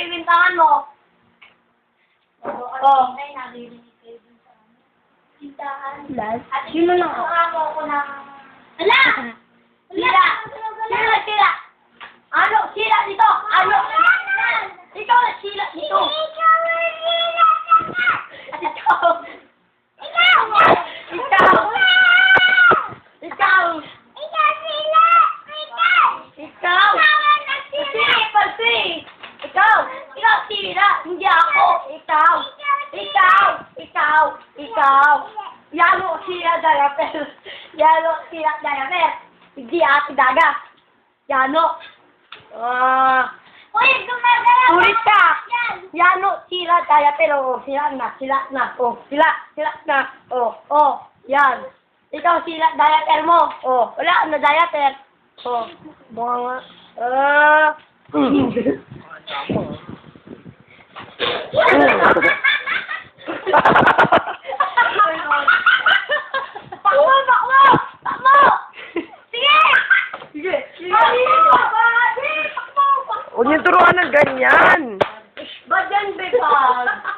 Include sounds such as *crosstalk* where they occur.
pagbibintangan mo. Oh. Dun sa ano. Tindahan. Last. At Yun na lang. mo ako ng... *laughs* Ala! Sila! Sila, sila! Ano? Sila dito! Ano? Ikaw na sila dito! At ikaw! Ikaw! Ikaw! Ikaw! Ikaw! Kasi, kasi! Ikaw! Ikaw sila! Hindi ako! Ikaw! Ikaw! Ikaw! Ikaw! Yano sila diaper! *laughs* Yano sila diaper! Hindi ate daga! Yano! Ah! Uy, gumagaya! Ulit ka! Yano sila diaper! Oh, sila na! Sila na! Oh, sila! Sila na! Oh, oh! Yan! Ikaw sila diaper mo! Oh, wala na diaper! Oh, bunga nga. Ah! *laughs* *laughs* Takbo, takbo! Takbo! Sige! Sige! Takbo! Huwag niyo turuan ng ganyan! Ba't yan, Bepag?